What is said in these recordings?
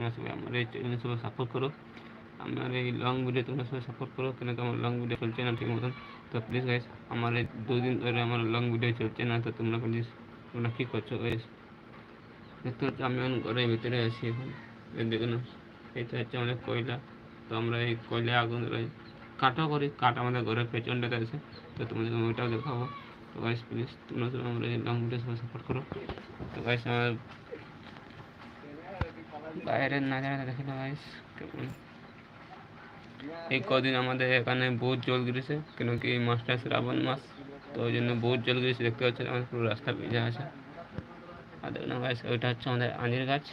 তোমরা সবাই আমার এই চ্যানেলে সবাই সাপোর্ট করো। আমার এই লং ভিডিও তোমরা সবাই সাপোর্ট করো, কেন আমার লং ভিডিও চলছে না ঠিক মতন? তো প্লিজ গাইস আমার এই দুদিন ধরে আমার লং ভিডিও চলছে না, তো তোমরা প্লিজ তোমরা কী করছ গাইস দেখতে হচ্ছে আমি এখন ঘরের ভিতরে আছি এখন। দেখুন এটা হচ্ছে আমাদের কয়লা। তো আমরা এই কয়লা আগুন কাঠও করি, কাঠ আমাদের ঘরের পেছনটাতে আছে। তো তোমাদের ওইটাও দেখাবো। তো গাইস প্লিজ তোমরা সবাই আমরা এই লং ভিডিও সবাই সাপোর্ট করো। তো গাইস আমার বাইরের নাজারা দেখে গাইস কেমন। এই কদিন আমাদের এখানে বহুত জল গিরেছে, কেন কি এই মাসটা শ্রাবণ মাস, তো ওই জন্য বহুত জল গিরেছে, দেখতে পাচ্ছেন আমাদের পুরো রাস্তা ভিজা আছে। আর দেখুন গাছ ওইটা হচ্ছে আমাদের আঁজের গাছ।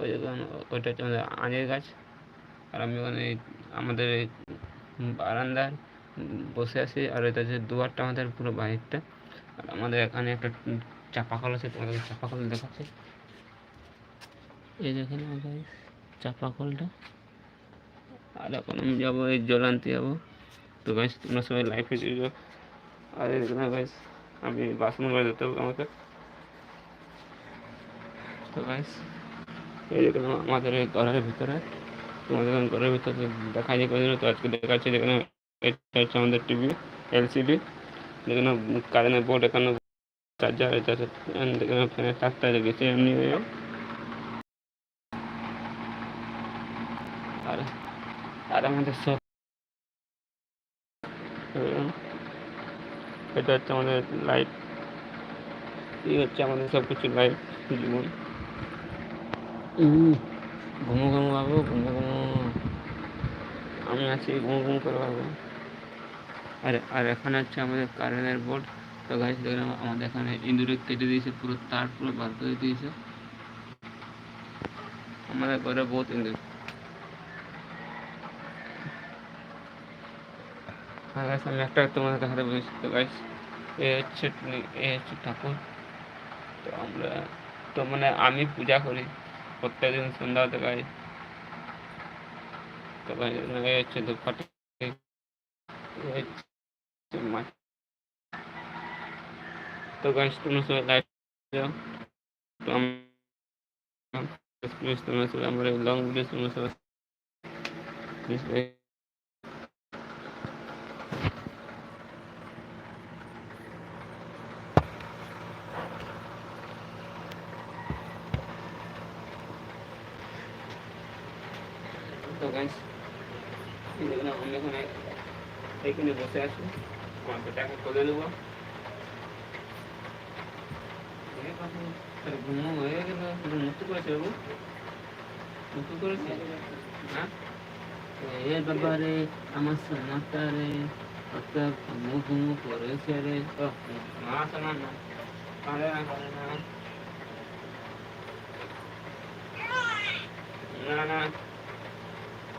ওই দেখুন ওইটা হচ্ছে আমাদের আঁজের গাছ। আর আমি ওখানে আমাদের বারান্দার বসে আছি, আর এটা হচ্ছে দুয়ারটা আমাদের পুরো বাইরটা। আর আমাদের এখানে একটা চাপা কল আছে তোমাদের চাপা কল দেখাচ্ছে। এই দেখেন গাইস চাপা কলটা আর এখন আমি যাব এই জল আনতে যাব। তো গাইস তোমরা সবাই লাইফে যাও। আর এই দেখুন গাইস আমি বাসন করে দিতে হবে আমাকে। তো গাইস এই দেখুন আমাদের এই ঘরের ভিতরে। তোমাদের ঘরের ভিতরে দেখা যায় কোনোদিনও তো আজকে দেখাচ্ছি যেখানে এটা হচ্ছে আমাদের টিভি এলসিডি যেখানে কারেন্টের বোর্ড এখানে চার্জার এটা যেখানে ফ্যানের তারটা গেছে এমনি হয়ে আর আর আমাদের সব এটা হচ্ছে আমাদের লাইফ এই হচ্ছে আমাদের সব কিছু লাইফ জীবন ঘুমো ঘুমো বাবু ঘুমো ঘুমো। আমি আছি ঘুমো ঘুমো করে বাবু আর আর এখানে হচ্ছে আমাদের কারেন্টের বোর্ড তো গাছ দেখলাম আমাদের এখানে ইঁদুরে কেটে দিয়েছে পুরো তার পুরো বার করে দিয়েছে। আমাদের ঘরে বহুত ইঁদুর। হ্যাঁ গাইস আমি একটা তোমাদের দেখাতে বলেছি তো গাইস এ হচ্ছে এ হচ্ছে ঠাকুর তো আমরা তো মানে আমি পূজা করি প্রত্যেকদিন সন্ধ্যা হতে গাই তো গাইস এ হচ্ছে ধূপকাঠি এ হচ্ছে মাছ তো গাইস তোমরা সবাই লাইভ যাও তো প্লিজ তোমরা সবাই আমার লং ভিডিও তোমরা সবাই প্লিজ তো গাইস দেখুন আমি এখানে এইখানে বসে আছি বেটাকে কোলে নেব। ঘুমো হয়ে গেল মুক্তি করেছে বাবু? মুক্তি করেছে? হ্যাঁ? রে আমার সোনাটা রে কত ঘুমো ঘুমো করেছে রে। ও মা না। করে না করে না। না না।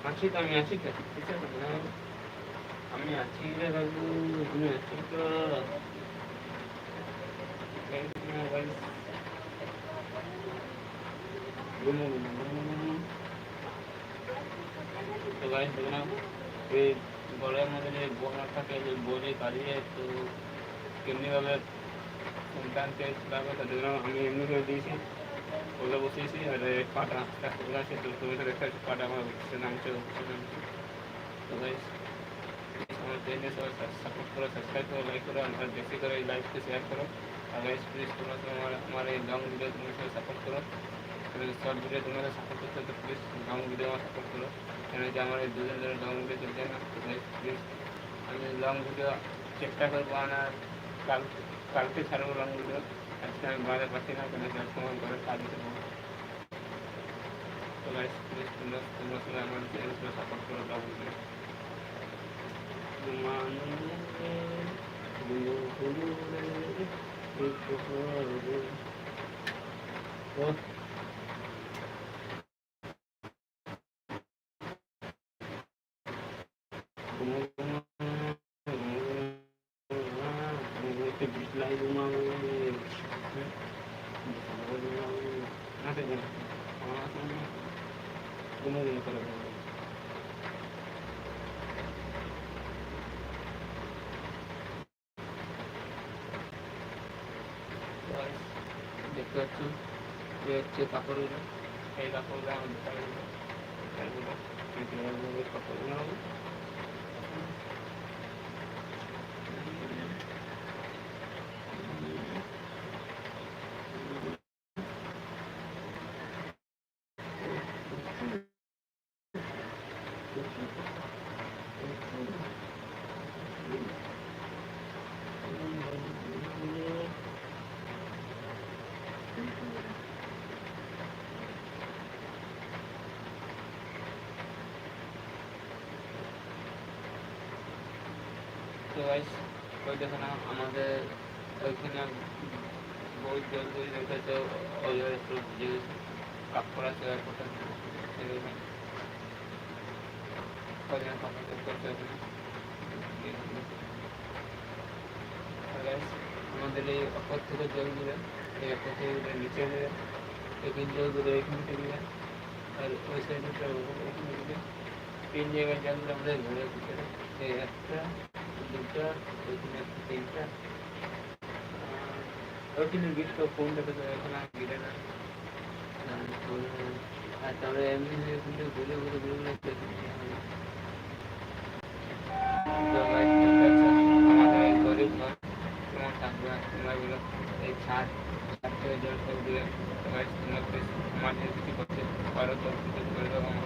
আছি তো আমি আছি ঠিক আছে না আমি আছি রে বাবু আমি আছি তো গাইস দেখলাম এই গলার মধ্যে যে বোনার থাকে যে বলে কাটিয়ে তো কেমনিভাবে সন্তান টেস্ট দেখলাম আমি এমনি করে দিয়েছি ওগুলো বসিয়েছি আর পাটা আস্তে আস্তে চলে তো তুমি তো দেখতে পাটা আমার নামছে উঠছে নামছে সবাই সাপোর্ট করো সাবস্ক্রাইব করো লাইক করো, আর বেশি করে এই লাইভকে শেয়ার করো। আর গাইস প্লিজ তোমরা সবাই আমার এই লং ভিডিও তোমরা সবাই সাপোর্ট করো। শর্ট ভিডিও তোমরা সাপোর্ট করতে তো প্লিজ লং ভিডিও আমার সাপোর্ট করো। কেন যে আমার এই দুদিন ধরে লং ভিডিও চলছে না প্লিজ আমি লং ভিডিও চেষ্টা করব আনার কাল কালকে ছাড়বো লং ভিডিও আজকে আমি বাজার পাচ্ছি না কেন আজকে ঘরে কাজ আছে। বহুত। তো গাইস প্লিজ তোমরা তোমরা সবাই আমার চ্যানেলকে সাপোর্ট করো লং ভিডিও Oh. কাপড়গুলো সেই কাপড়গুলো শাড়িগুলো কাপড়গুলো হবে তো গাইস ওই দেখো না, আমাদের ওইখানে বই জল বই রেখেছে ওই একটু কাপ করা হবে আমাদের এই অপর থেকে জলগুলো এই অপর থেকে নিচে দেবে এখানে জলগুলো এখান থেকে আর ওই সাইডে এখানে দিবে তিন জায়গায় জলগুলো আমাদের ঘুরে ভিতরে একটা গিরে না। তারপরে এমনি থাকবে তোমরা বলো, এই সব তোমরা যদি কিছু করতে পারো তো, কিছু করে দেবো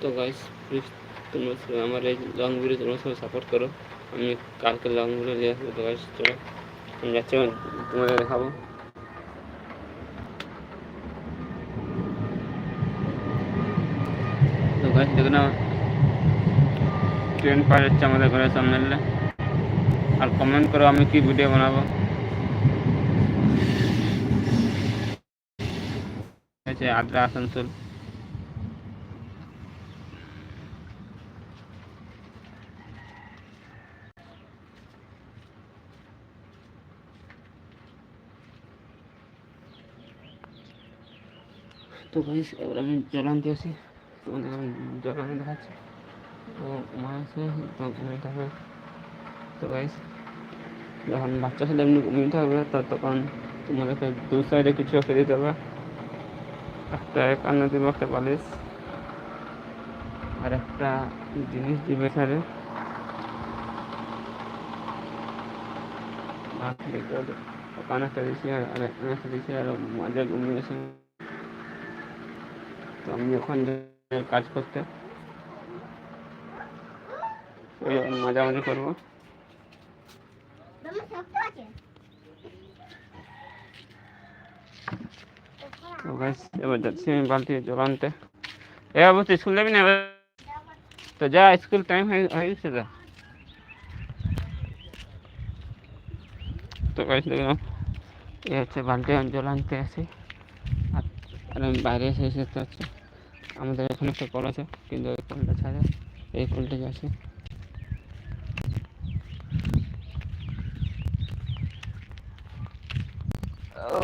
তো গাইস প্লিজ তোমরা আমার এই লং ভিডিও তোমরা সবাই সাপোর্ট করো। আমি কালকে লং ভিডিও নিয়ে আসব তো গাইস চলো। আমি যাচ্ছি তোমাদের দেখাবো। তো গাইস দেখো না ট্রেন পার হচ্ছে আমাদের ঘরের সামনে। আর কমেন্ট করো আমি কি ভিডিও বানাবো। আছে আদ্রা, আসানসোল। তো গাইস, এবার আমি জল আনতে আসি। তোমাদের আমি জল আনতে দেখাচ্ছি। তো মা আছে, তো ঘুমিয়ে থাকবে। তো গাইস, যখন বাচ্চা ছেলে এমনি ঘুমিয়ে থাকবে, তো তখন তোমাদেরকে দু সাইডে কিছু একটা দিতে হবে। একটা কান্না দিবে, একটা বালিশ। আর একটা জিনিস দিবে স্যারে কানে একটা দিয়েছি আর একটা দিয়েছি আর মাঝে ঘুমিয়েছে। তো আমি এখন যাই কাজ করতে, ওই যখন মাঝামাঝি করব। দমে শক্ত আছে তো গাইস এবার যাচ্ছি আমি বালতি জল আনতে। এ বাবু, তুই স্কুল যাবি না এবার? তো যা স্কুল টাইম হয়ে হয়ে গেছে যা তো গাইস দেখলাম, এ হচ্ছে বালতি জল আনতে আসি। আর আমি বাইরে এসে এসে দেখতে পাচ্ছি আমাদের এখানে একটা কল আছে, কিন্তু ওই কলটা ছাড়া, এই কলটা আছে ও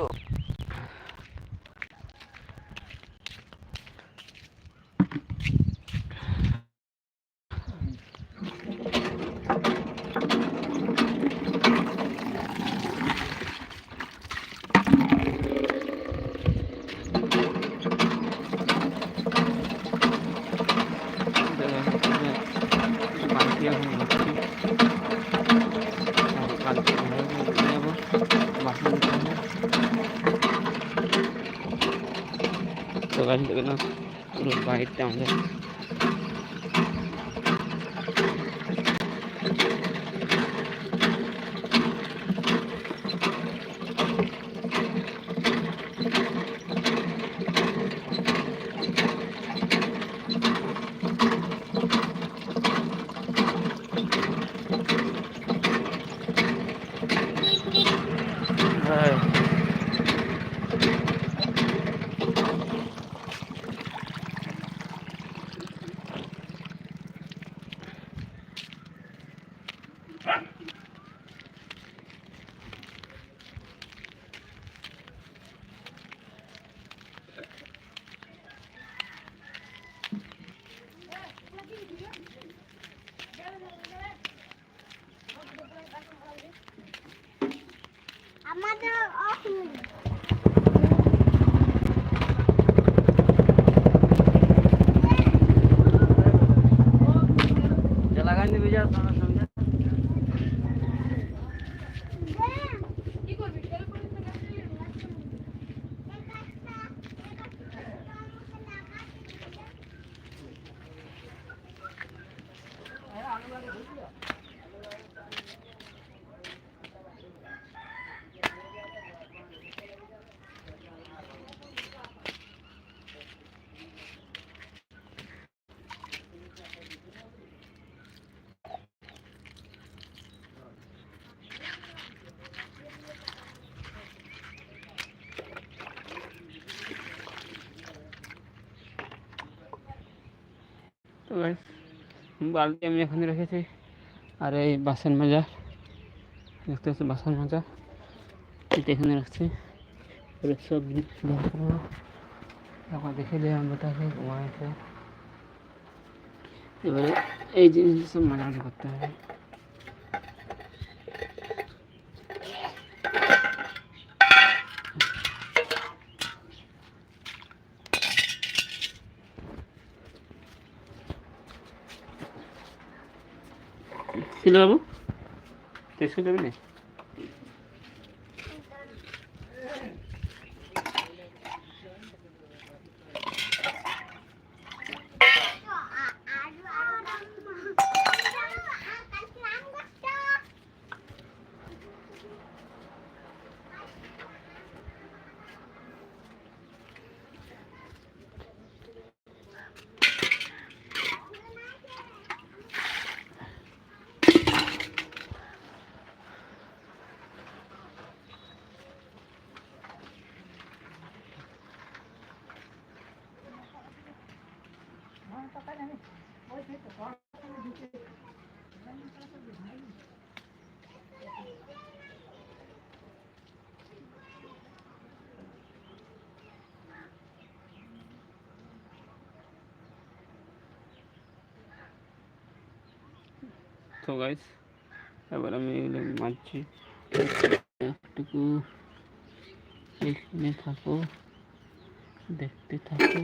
বালতি এখন ভর্তি আর বালতি ভরে নিয়ে যাব বাসন ধুতে হবে। তো গাছ দেখলাম পুরো বাইকটা আমাদের হ্যাঁ জলাগান্ধী বালতি আমি এখানে রেখেছি। আর এই বাসন মাজা দেখতে পাচ্ছি বাসন মাজা এটা এখানে রাখছি। সব জিনিস এখন দেখে দিই বেটাকে ঘুমাইছে এবারে এই জিনিস সব মাঝামাঝি করতে হবে। ছিল বাবু তুই স্কুল তো গাইস এবার আমি এগুলো মারছি। একটুকু এখানে থাকো দেখতে থাকো।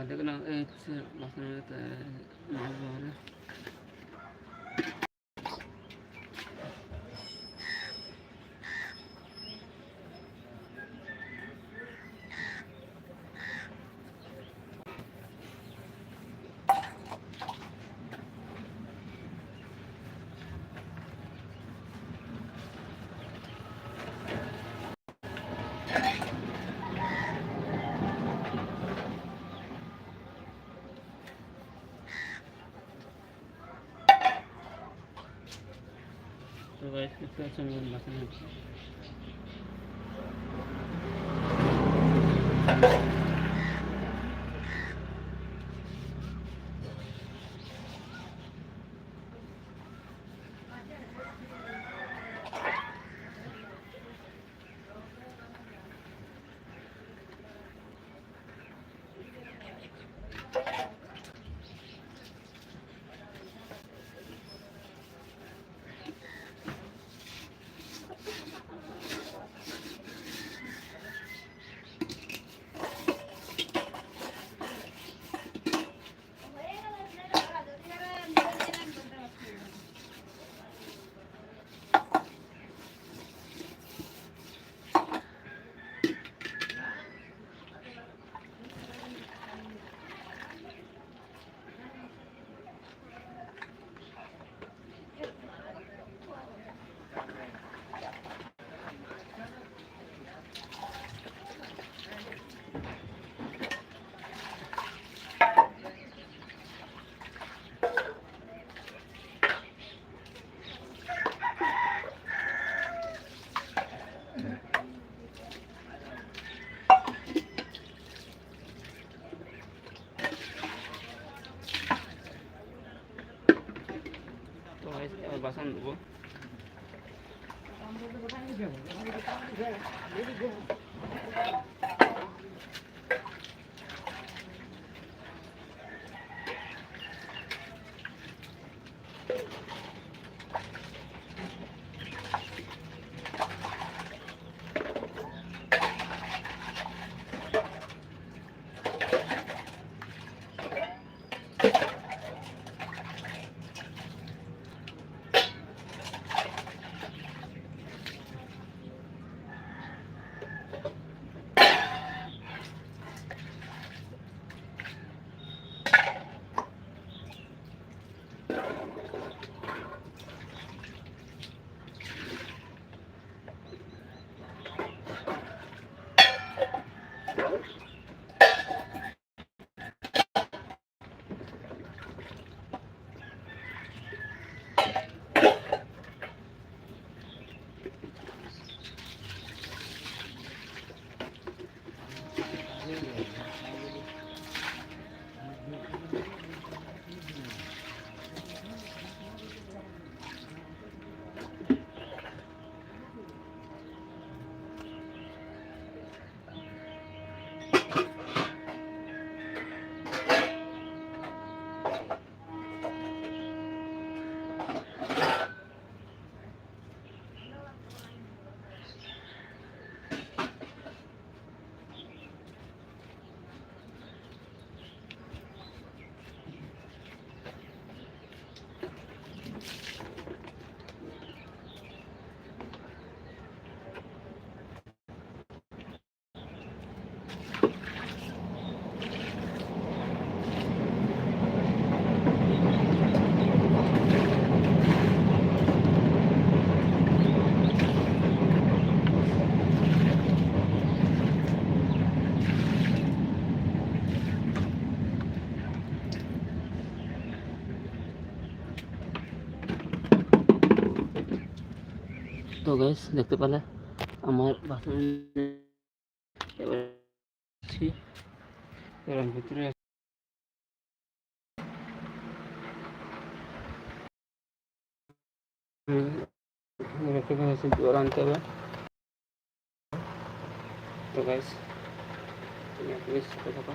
بعد قلنا ايه تصير لحظة مع الظاهرة তো গাইস দেখতে পাচ্ছেন আমার বাসনের তো গাইস এবার তো গাইস দেখতে পেলে আমার আমি ভিতরে রেখে দিয়েছি জল আনতে হবে। তো গাইস তুমি থাকো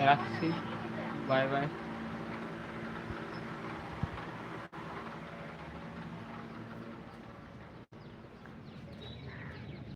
তো গাইস রাখছি বাই বাই